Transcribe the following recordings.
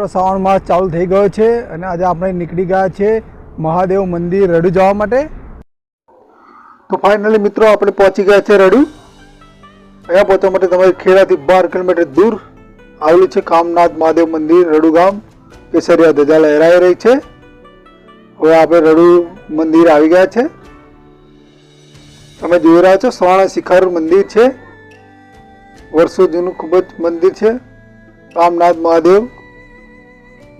મિત્રો શ્રાવણ માસ ચાલુ થઈ ગયો છે અને આજે આપણે નીકળી ગયા છે મહાદેવ મંદિર રડુ જવા માટે. તો ફાઇનલી મિત્રો આપણે પહોંચી ગયા છે રડુ. અહીંયા પહોંચવા માટે તમારે ખેડાથી બાર કિલોમીટર દૂર આવેલું છે કામનાથ મહાદેવ મંદિર, રડુ ગામ. કેસરિયા ધજા લહેરાઈ રહી છે. હવે આપણે રડુ મંદિર આવી ગયા છે. તમે જોઈ રહ્યા છો સ્વર્ણ શિખર મંદિર છે. વર્ષો જૂનું ખૂબ જ મંદિર છે. કામનાથ મહાદેવ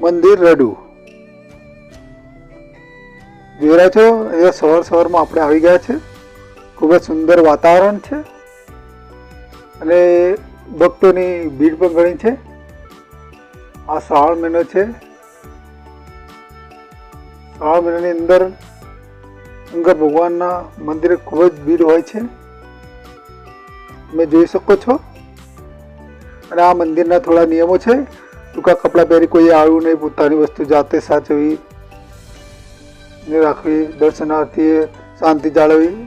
મંદિર રડુ. જોઈ રહ્યા છો અહીંયા સવાર સવારમાં આપણે આવી ગયા છે. ખૂબ જ સુંદર વાતાવરણ છે. અને ભક્તોની ભીડ પણ ઘણી છે. આ શ્રાવણ મહિનો છે. શ્રાવણ મહિનાની અંદર શંકર ભગવાનના મંદિરે ખૂબ જ ભીડ હોય છે. તમે જોઈ શકો છો. અને આ મંદિરના થોડા નિયમો છે. ટૂંકા કપડાં પહેરી કોઈ આવ્યું નહીં, પોતાની વસ્તુ જાતે સાચવી ને રાખવી, દર્શનાર્થીએ શાંતિ જાળવી.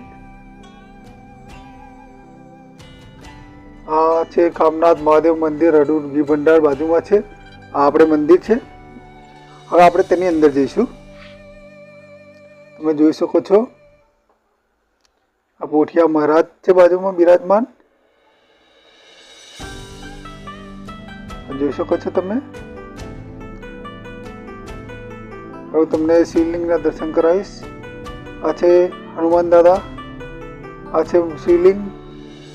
આ છે કામનાથ મહાદેવ મંદિર રડુ ઘી ભંડાર બાજુમાં છે. આ આપણે મંદિર છે. હવે આપણે તેની અંદર જઈશું. તમે જોઈ શકો છો. આ પોઠિયા મહારાજ છે બાજુમાં બિરાજમાન. જોઈ શકો છો તમે? હવે તમને શિવલિંગના દર્શન કરાવીશ. આ છે હનુમાન દાદા. આ છે શિવલિંગ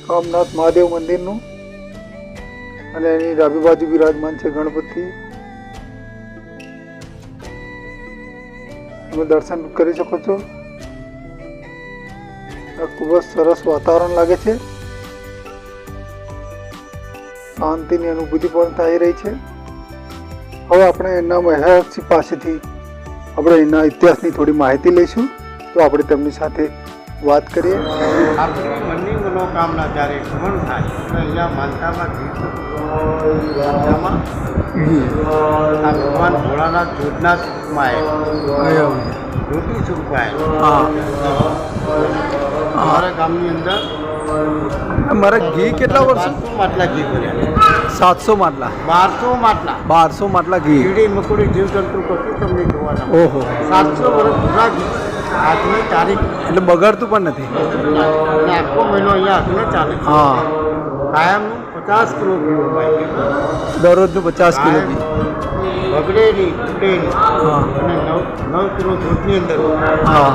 કામનાથ મહાદેવ મંદિરનું. અને એની ડાબી બાજુ બિરાજમાન છે ગણપતિ. તમે દર્શન કરી શકો છો. ખૂબ જ સરસ વાતાવરણ લાગે છે. શાંતિની અનુભૂતિ પણ થઈ રહી છે. હવે આપણે એના મહેર્ષિ પાસેથી આપણે એના ઇતિહાસની થોડી માહિતી લઈશું. તો આપણે તેમની સાથે વાત કરીએ. આપણી મનની મનોકામના જ્યારે ગ્રહણ થાય અહીંયા માનતામાં ગીત ભગવાન ભોળાનાથ જોડના સ્વરૂપમાં જ્યોતિ સ્વરૂપમાં અમારા ગામની અંદર મારા ઘી કેટલા વર્ષો? માટલા ઘી ભર્યા સાતસો માટલા. બારસો માટલા. બારસો માટલા ઘી. કીડી મકોડી જીવજંતુ કશું તમને જોવાના ઓહો. સાતસો વર્ષ જૂના ઘી આજની તારીખ. એટલે બગાડતું પણ નથી. આખો મહિનો અહીંયા હાથને ચાલે હા. કાયમનું પચાસ કિલો ઘી દરરોજનું પચાસ કિલો ઘી. બગડે નહીં તૂટે નહીં હા. અને નવ નવ કિલો દૂધની અંદર હા.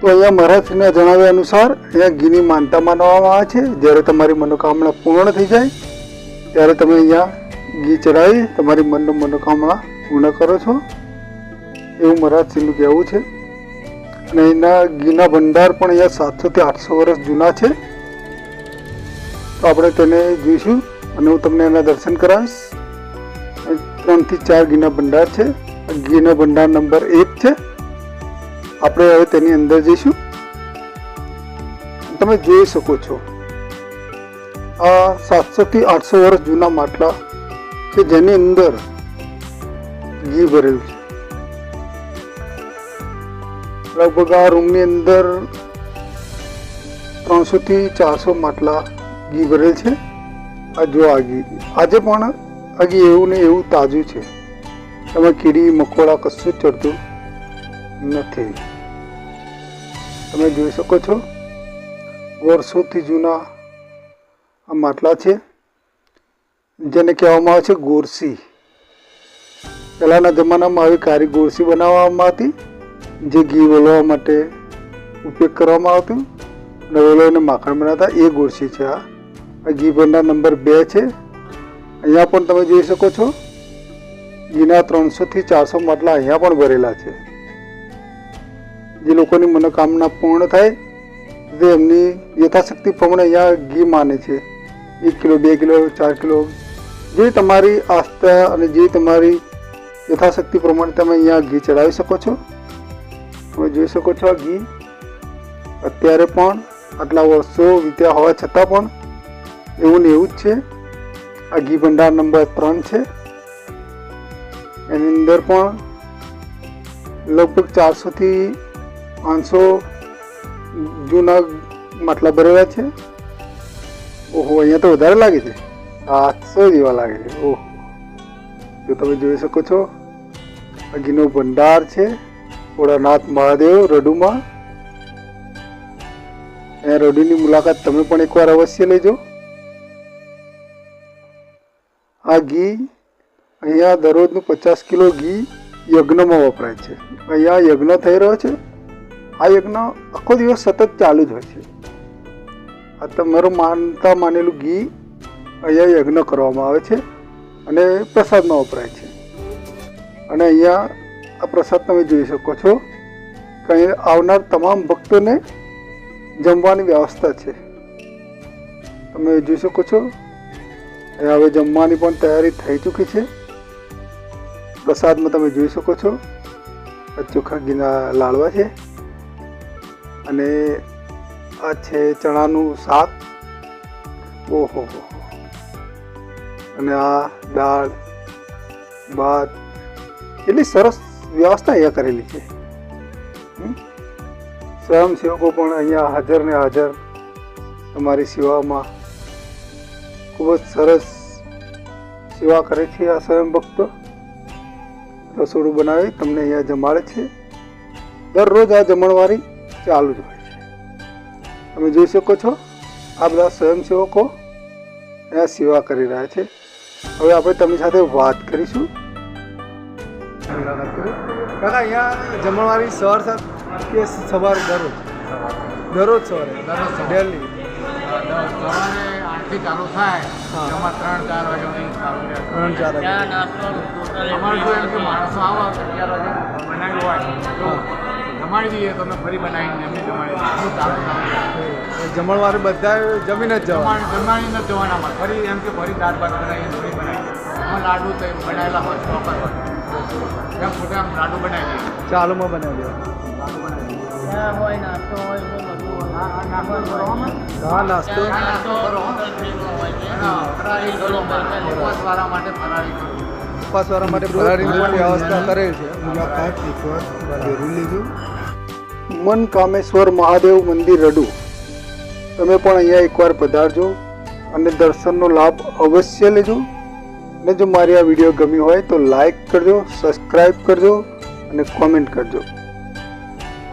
તો અહીંયા મહારાજશ્રીના જણાવ્યા અનુસાર અહીંયા ઘીની માનતા માનવામાં આવે છે. જ્યારે તમારી મનોકામના પૂર્ણ થઈ જાય, ત્યારે તમે અહીંયા ઘી ચડાવી તમારી મનનો મનોકામના પૂર્ણ કરો છો. એવું મહારાજશ્રીનું કહેવું છે. અને એના ઘીના ભંડાર પણ અહીંયા સાતસોથી આઠસો વર્ષ જૂના છે. તો આપણે તેને જોઈશું અને હું તમને એના દર્શન કરાવીશ. ત્રણથી ચાર ઘીના ભંડાર છે. ઘીના ભંડાર નંબર એક છે. આપણે હવે તેની અંદર જઈશું. તમે જોઈ શકો છો, આ સાતસો થી આઠસો વર્ષ જૂના માટલા કે જેની અંદર ઘી ભરેલું છે. લગભગ આ રૂમની અંદર ત્રણસો થી ચારસો માટલા ઘી ભરેલ છે. આ જો આ ઘી, આજે પણ આ ઘી એવું ને એવું તાજું છે. એમાં કીડી, મકોડા કશું ચડતું નથી. તમે જોઈ શકો છો વર્ષોથી જૂના આ માટલા છે. જેને કહેવામાં આવે છે ગોરસી. પહેલાંના જમાનામાં આવી કારી ગોરસી બનાવવામાં હતી, જે ઘી વલોવા માટે ઉપયોગ કરવામાં આવતું. અને વલોવીને માખણ બનાવતા, એ ગોરસી છે આ. ઘી ભંડાર નંબર બે છે. અહીંયા પણ તમે જોઈ શકો છો, ઘીના ત્રણસોથી ચારસો માટલા અહીંયા પણ ભરેલા છે. જે લોકોની મનોકામના પૂર્ણ થાય તે એમની યથાશક્તિ પ્રમાણે અહીંયા ઘી માને છે. એક કિલો, બે કિલો, ચાર કિલો. જે તમારી આસ્થા અને જે તમારી યથાશક્તિ પ્રમાણે તમે અહીંયા ઘી ચડાવી શકો છો. તમે જોઈ શકો છો આ ઘી. અત્યારે પણ આટલા વર્ષો વીત્યા હોવા છતાં પણ એવું ને એવું જ છે. આ ઘી ભંડાર નંબર ત્રણ છે. એની અંદર પણ લગભગ ચારસોથી પાંચસો જૂના માટલા ભરેલા છે. ઓહો, અહીંયા તો વધારે લાગે છે. સાતસો જેવા લાગે છે. ઓહો. જો તમે જોઈ શકો છો ઘીનો ભંડાર છે. ભોળાનાથ મહાદેવ રડુમાં. એ રડુની મુલાકાત તમે પણ એકવાર અવશ્ય લેજો. આ ઘી અહીંયા દરરોજનું પચાસ કિલો ઘી યજ્ઞમાં વપરાય છે. અહીંયા યજ્ઞ થઈ રહ્યો છે. આ યજ્ઞ આખો દિવસ સતત ચાલુ જ હોય છે. આ તમારું માનતા માનેલું ઘી અહીંયા યજ્ઞ કરવામાં આવે છે અને પ્રસાદમાં વપરાય છે. અને અહીંયા આ પ્રસાદ તમે જોઈ શકો છો કે અહીં આવનાર તમામ ભક્તોને જમવાની વ્યવસ્થા છે. તમે જોઈ શકો છો અહીંયા હવે જમવાની પણ તૈયારી થઈ ચૂકી છે. પ્રસાદમાં તમે જોઈ શકો છો. ચોખ્ખા ચોખા ઘીના લાડવા છે. અને આ છે ચણાનું શાક ઓહો. અને આ દાળ, ભાત એટલી સરસ વ્યવસ્થા અહીંયા કરેલી છે? સ્વયંસેવકો પણ અહીંયા હાજર ને હાજર તમારી સેવામાં ખૂબ જ સરસ સેવા કરે છે આ સ્વયં ભક્તો રસોડું બનાવી તમને અહીંયા જમાડે છે દરરોજ આ જમણવારી ચાલુ જ હોય છે. તમે જોઈ શકો છો આ બધા સ્વયંસેવકો એના સેવા કરી રહ્યા છે. હવે આપણે તમની સાથે વાત કરીશું. કાકા અહીંયા જમણવારી સવાર સાત કે સવાર દરરોજ? દરરોજ સવારે? ડેલી? સવારે આઠથી ચાલુ થાય એમાં ત્રણ ચાર વાગે. ત્રણ ચાર વાગે. અમારે જો એમ કે માણસો આવો અગિયાર વાગે બનાવ્યું હોય જમાડી દઈએ તો અમે ફરી બનાવીને એમને જમાડી દઈએ જમણવારે બધા જમીને જ જવા જમાડીને જ જવાના જવાનામાં ફરી એમ કે ફરી દાળ ભાત બનાવીએ ફરી બનાવીએ. લાડુ તો એમ બનાવેલા હોય પ્રોપર હોય. એમ ખોટા આમ લાડુ બનાવી દઈએ. ચાલુમાં બનાવી લાડુ બનાવી દઈએ. હોય નાસ્તો હોય નાસ્તો હા નાસ્તો. નાસ્તો કરો ફરાળી કરો ઉપવાસવાળા માટે ફરાળી. કરો ઉપવાસવાળા માટે પણ વ્યવસ્થા કરેલ છે. મન કામેશ્વર મહાદેવ મંદિર રડુ. તમે પણ અહીંયા એકવાર પધારજો અને દર્શનનો લાભ અવશ્ય લેજો. અને જો મારી આ વીડિયો ગમી હોય તો લાઈક કરજો સબસ્ક્રાઈબ કરજો અને કોમેન્ટ કરજો.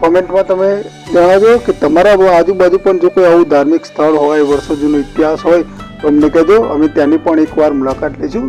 કોમેન્ટમાં તમે જણાવજો કે તમારા આજુબાજુ પણ જો કોઈ આવું ધાર્મિક સ્થળ હોય વર્ષો જૂનો ઇતિહાસ હોય તો અમને કહેજો. અમે ત્યાંની પણ એકવાર મુલાકાત લઈશું.